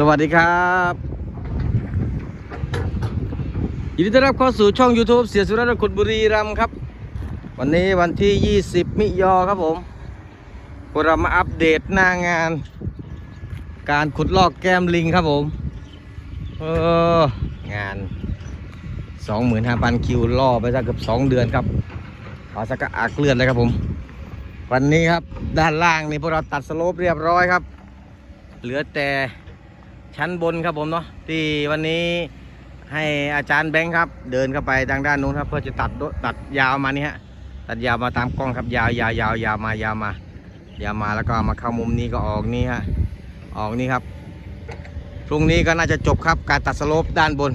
สวัสดีครับยินดีต้อนรับเข้าสู่ช่อง YouTube เสียสุรัตน์ขุดบุรีรัมย์ครับ วันนี้วันที่ 20 มิยอครับผมพวกเรามาอัปเดตหน้างาน การขุดลอกแก้มลิงครับผมเอองาน 25,000 คิวล่อไปสักเกือบ2 เดือนครับเอสักกะอักเลือดเลยครับผม วันนี้ครับด้านล่างนี่พวกเราตัดสโลปเรียบร้อยครับ เหลือแต่ ชั้นบนครับผมเนาะที่วันนี้ให้อาจารย์แบงค์ครับ เดินเข้าไปทางด้านนู้นครับเพื่อจะตัดตัดยาวมานี่ฮะตัดยาวมาตามกล้องครับยาวยาวยาวยาวมายาวมายาวมาแล้วก็มาเข้ามุมนี้ก็ออกนี่ฮะออกนี่ครับพรุ่งนี้ก็น่าจะจบครับการตัดสโลปด้านบน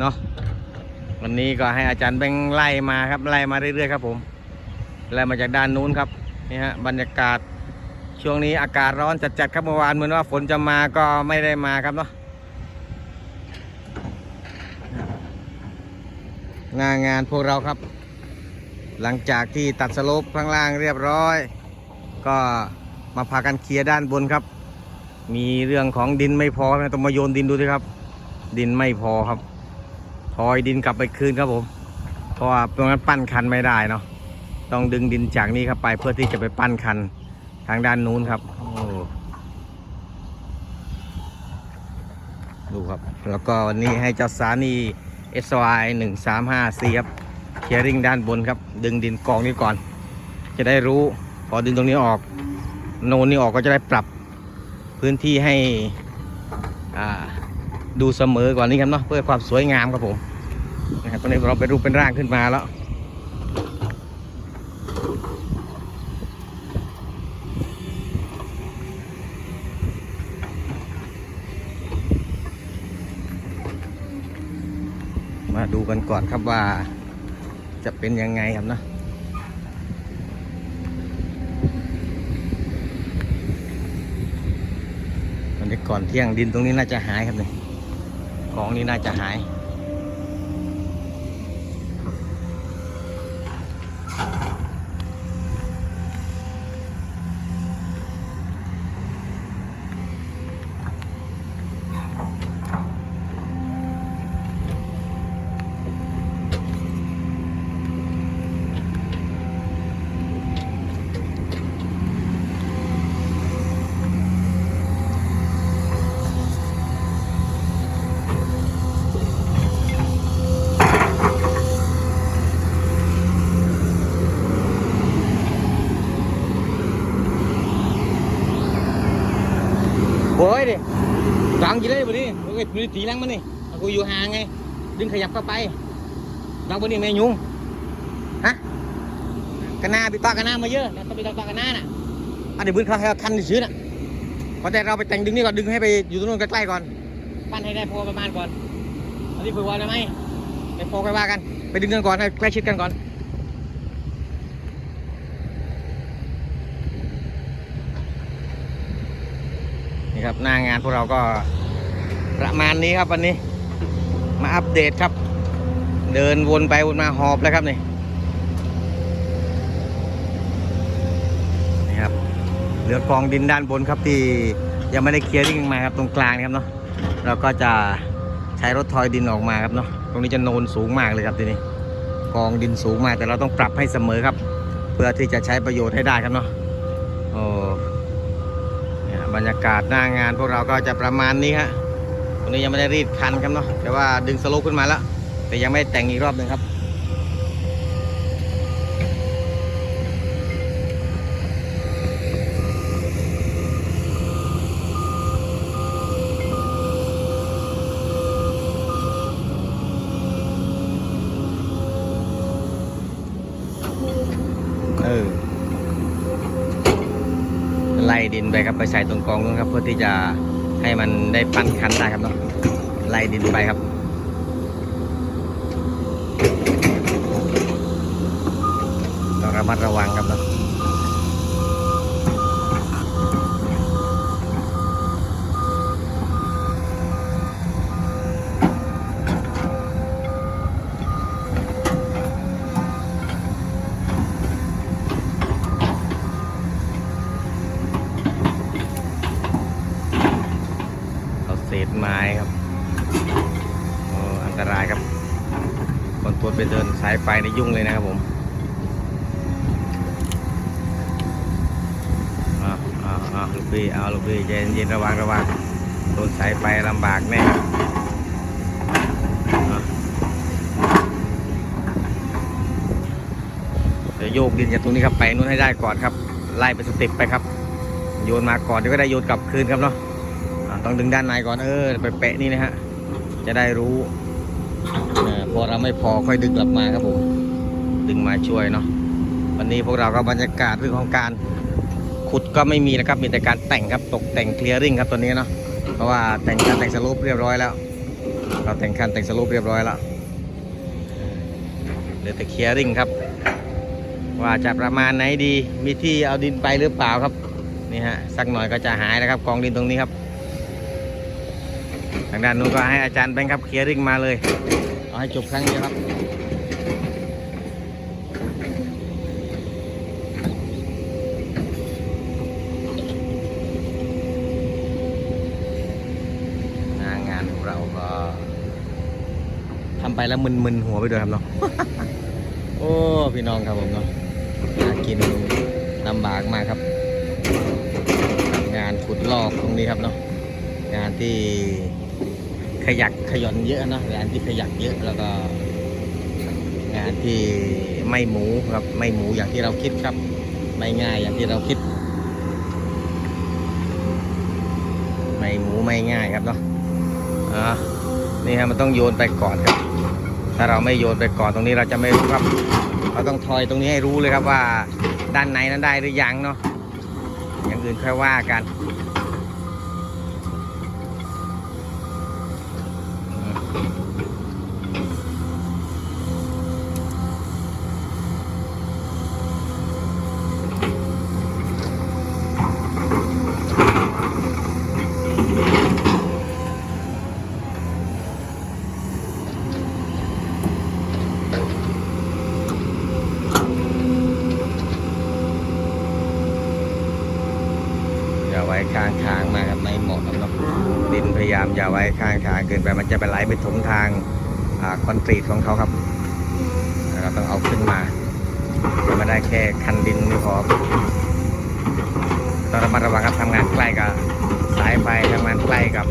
เนาะวันนี้ก็ให้อาจารย์แบงค์ไล่มาครับไล่มาเรื่อยๆครับผมไล่มาจากด้านนู้นครับนี่ฮะบรรยากาศ ช่วงนี้อากาศร้อนจัดๆครับเมื่อวานเหมือนว่าฝนจะมาก็ไม่ได้มาครับเนาะหน้างานพวกเราครับ หลังจากที่ตัดสลปข้างล่างเรียบร้อย ก็มาพากันเคลียร์ด้านบนครับ มีเรื่องของดินไม่พอนะต้องมาโยนดินดูสิครับ ดินไม่พอครับทอยดินกลับไปคืนครับผม เพราะว่าตรงนั้นปั้นคันไม่ได้เนาะต้องดึงดินจากนี้ครับไปเพื่อที่จะไปปั้นคัน ทางด้านนู้นครับดูครับ แล้วก็วันนี้ให้เจ้าสานี SY 1 3 5 4ครับเคลียร์ริงด้านบนครับ ดึงดินกองนี้ก่อน จะได้รู้ พอดึงตรงนี้ออก โนนนี้ออกก็จะได้ปรับพื้นที่ให้ดูเสมอกว่านี้ครับเนาะเพื่อความสวยงามครับผมนะครับตอนนี้เราเป็นรูปเป็นร่างขึ้นมาแล้ว มาดูกันก่อนครับว่าจะเป็นยังไงครับนะตอนนี้ก่อนเที่ยงดินตรงนี้น่าจะหายครับเนี่ยของนี้น่าจะหาย โอ้ยดิดังกี่เลยบ่ นี่โอ้ยมีตีนังมันนี่เอากูอยู่ห่างไง ดึงขยับเข้าไปดังบ่นี่แม่ยุงฮะกระนาไปตากระนามาเยอะแล้วต้องไปตากกระนาน่ะอันเดี๋ยวบึ้นเขาให้เอาคันซื้อน่ะพอแต่เราไปแต่งดึงนี่ก่อนดึงให้ไปอยู่ตรงนู้นใกล้ๆก่อนปั้นให้ได้พอประมาณก่อนอันนี้เผื่อวันได้ไหมไปพอกันว่ากัน ไปดึงกันก่อนให้ใกล้ชิดกันก่อนนี่ครับหน้างานพวกเราก็ ประมาณนี้ครับวันนี้ มาอัปเดตครับ เดินวนไปวนมาหอบแล้วครับนี่นี่ครับเหลือกองดินด้านบนครับที่ยังไม่ได้เคลียร์ริ่งมาครับตรงกลางนะครับเนาะเราก็จะใช้รถทอยดินออกมาครับเนาะตรงนี้จะโนนสูงมากเลยครับทีนี้กองดินสูงมากแต่เราต้องปรับให้เสมอครับ เพื่อที่จะใช้ประโยชน์ให้ได้ครับเนาะโอ้บรรยากาศหน้างานพวกเราก็จะประมาณนี้ฮะ ตรงนี้ยังไม่ได้รีดคันครับเนาะแต่ว่าดึงสโลปขึ้นมาแล้ว แต่ยังไม่ได้แต่งอีกรอบหนึ่งครับเออไล่ดินไปครับไปใส่ตรงกองนู้นครับเพื่อที่จะ ให้มันได้ปั้นคันได้ครับเนาะไล่ดินไปครับต้องระมัดระวังครับเนาะ ยุ่งเลยนะครับผมอ่าอ่าอ่าลูกพี่เอาลูกพี่ใจเย็นระวังระวังโดนสายไฟลำบากแน่ครับอะโยกดินจากตรงนี้ครับไปนู้นให้ได้ก่อนครับ ไล่เป็นสเต็ปไปครับ โยนมาก่อนเดี๋ยวก็ได้โยนกลับคืนครับเนาะต้องดึงด้านในก่อนเออไปแปะนี่นะฮะจะได้รู้อพอเราไม่พอค่อยดึงกลับมาครับผม ดึงมาช่วยเนาะวันนี้พวกเราก็บรรยากาศเรื่องของการขุดก็ไม่มีนะครับมีแต่การแต่งครับตกแต่งเคลียร์ริ่งครับตัวนี้เนาะเพราะว่าแต่งคันแต่งสลูปเรียบร้อยแล้ว เราแต่งคันแต่งสลูปเรียบร้อยแล้วเหลือแต่เคลียร์ริ่งครับ ว่าจะประมาณไหนดีมีที่เอาดินไปหรือเปล่าครับนี่ฮะสักหน่อยก็จะหายนะครับกองดินตรงนี้ครับทางด้านนู้นก็ให้อาจารย์แบงค์ครับเคลียร์ริ่งมาเลย เอาให้จบครั้งเดียวครับ หน้านของเราก็ทำไปแล้วมึนๆหัวไปด้วยครับเนาะ โอ้พี่น้องครับผมเนาะหากินลำบากมากครับ งานขุดลอกตรงนี้ครับเนาะ งานที่ขยักขย่อนเยอะเนะงานที่ขยักเยอะแล้วก็ งานที่ไม่หมูครับไม่หมูอย่างที่เราคิดครับ ไม่ง่ายอย่างที่เราคิด ไม่หมูไม่ง่ายครับเนาะ อ่านี่ฮะมันต้องโยนไปก่อนครับ ถ้าเราไม่โยนไปก่อนตรงนี้เราจะไม่รู้ครับ เราต้องทอยตรงนี้ให้รู้เลยครับว่า ด้านในนั้นได้หรือยังเนาะอย่างอื่นค่อยว่ากัน ข้างทางมาครับไม่เหมาะครับดินพยายามอย่าไว้ข้างทางเกินไปมันจะไปไหลไปถมทางคอนกรีตของเขาครับเราต้องเอาขึ้นมาไม่ได้แค่คันดินไม่พอต้องระมัดระวังครับทำงานใกล้กับสายไฟทำงานใกล้กับ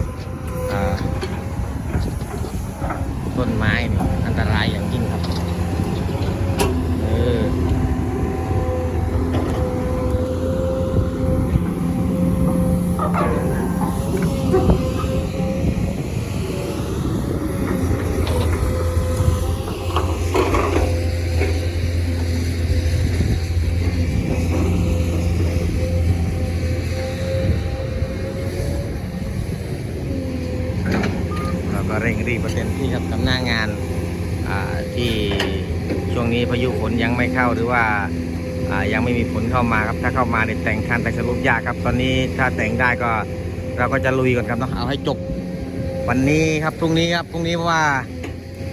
ประเด็นี่ครับทำหน้างานที่ช่วงนี้พายุฝนยังไม่เข้าหรือว่ายังไม่มีฝนเข้ามาครับถ้าเข้ามาเนี่แต่งคันแต่งสรุปยากครับ ตอนนี้ถ้าแต่งได้ก็เราก็จะลุยก่อนครับเนาะเอาให้จบวันนี้ครับพรุ่งนี้ครับพรุ่งนี้ว่า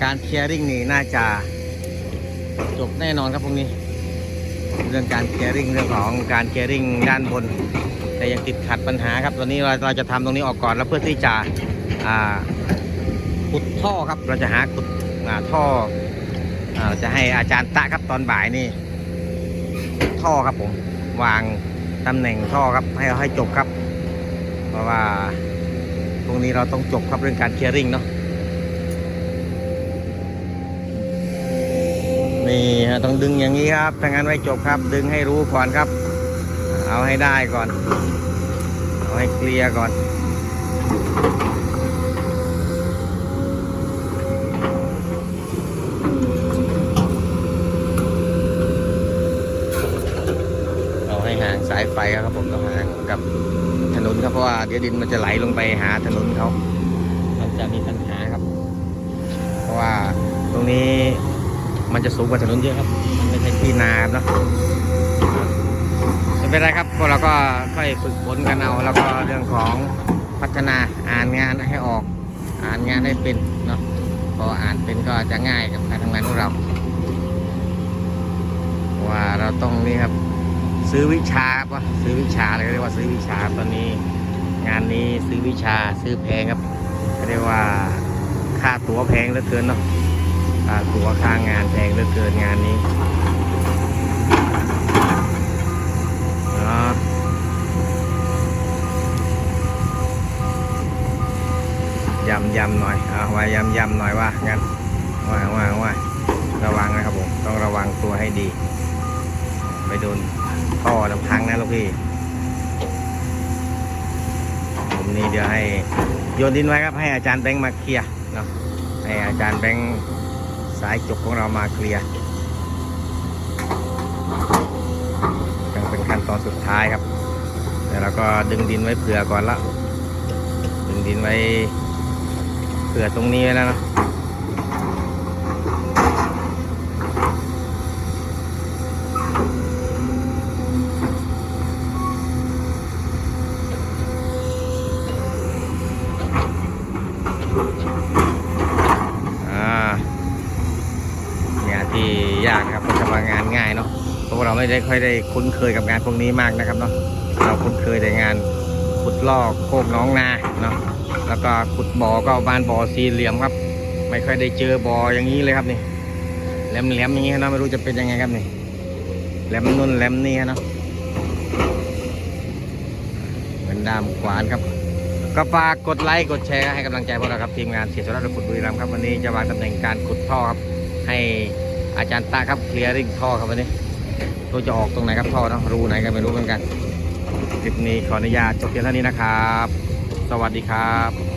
การเคลียร์ริ่งนี่น่าจะจบแน่นอนครับพรุ่งนี้เรื่องการเคลียร์ริ่งเรื่องของการเคลียร์ริ่งด้านบน แต่ยังติดขัดปัญหาครับตอนนี้เราเราจะทำตรงนี้ออกก่อนแล้วเพื่อที่จะอ่า ขุดท่อครับ เราจะหาขุดท่ออ่าเราจะให้อาจารย์ตะครับตอนบ่ายนี่ขุดท่อครับผม วางตำแหน่งท่อครับให้ให้จบครับ เพราะว่าตรงนี้เราต้องจบครับเรื่องการเคลียร์ริ่งเนาะนี่ต้องดึงอย่างนี้ครับถ้างั้นไม่จบครับ ดึงให้รู้ก่อนครับ เอาให้ได้ก่อน เอาให้เคลียร์ก่อน เอาให้ห่าง สายไฟครับผมต้องห่างกับถนนครับเพราะว่าเดี๋ยวดินมันจะไหลลงไปหาถนนเขามันจะมีปัญหาครับ เพราะว่าตรงนี้มันจะสูงกว่าถนนเยอะครับ มันไม่ใช่ที่นาครับเนาะไม่เป็นไรครับพวกเราก็ค่อยฝึกฝนกันเอาแล้วก็เรื่องของพัฒนาอ่านงานให้ออก อ่านงานให้เป็นเนาะพออ่านเป็นก็จะง่ายกับการทำงานของเราเพราะว่าเราต้องนี่ครับ ซื้อวิชาปะซื้อวิชาเลยเรียกว่าซื้อวิชาตอนนี้ งานนี้ซื้อวิชาซื้อแพงครับเรียกว่าค่าตั๋วแพงเหลือเกินเนาะค่าตั๋วค่างานแพงเหลือเกินงานนี้ยำยำหน่อยเอาไว้ยำยำหน่อยว่างั้นว่าว่าว่าระวังนะครับผมต้องระวังตัวให้ดี ไปโดนท่อน้ำพังนะลูกพี่ผมนี่เดี๋ยวให้โยนดินไว้ครับให้อาจารย์แบงค์มาเคลียร์เนาะให้อาจารย์แบงค์สายจบของเรามาเคลียร์ยังเป็นขั้นตอนสุดท้ายครับเดี๋ยวเราก็ดึงดินไว้เผื่อก่อนละดึงดินไว้เผื่อตรงนี้ไว้แล้วเนาะอ่างานที่ ยากนะครับม่ใช่ว่างานง่ายเนาะเพราะว่าเราไม่ได้ค่อยได้คุ้นเคยกับงานพวกนี้มากนะครับเนาะเราคุ้นเคยแต่งานขุดลอกโคกน้องนาเนาะแล้วก็ขุดบ่อก็บานบ่อสี่เหลี่ยมครับ ไม่ค่อยได้เจอบ่ออย่างนี้เลยครับนี่แหลมแหลมๆอย่างนี้นะไม่รู้จะเป็นยังไงครับนี่แหลมนุ่นแหลมนี่เนาะเหมือนดามขวานครับก็ฝากกดไลค์กดแชร์ให้กำลังใจพวกเราครับทีมงานเสียสละขุดบุรีรัมย์ครับวันนี้จะวางตำแหน่งการขุดท่อครับให้ อาจารย์ตาครับเคลียร์ริ่งท่อครับวันนี้ตัวจะออกตรงไหนครับท่อเนาะรูไหนกันไม่รู้เหมือนกันคลิปนี้ขออนุญาตจบเพียงเท่านี้นะครับ สวัสดีครับ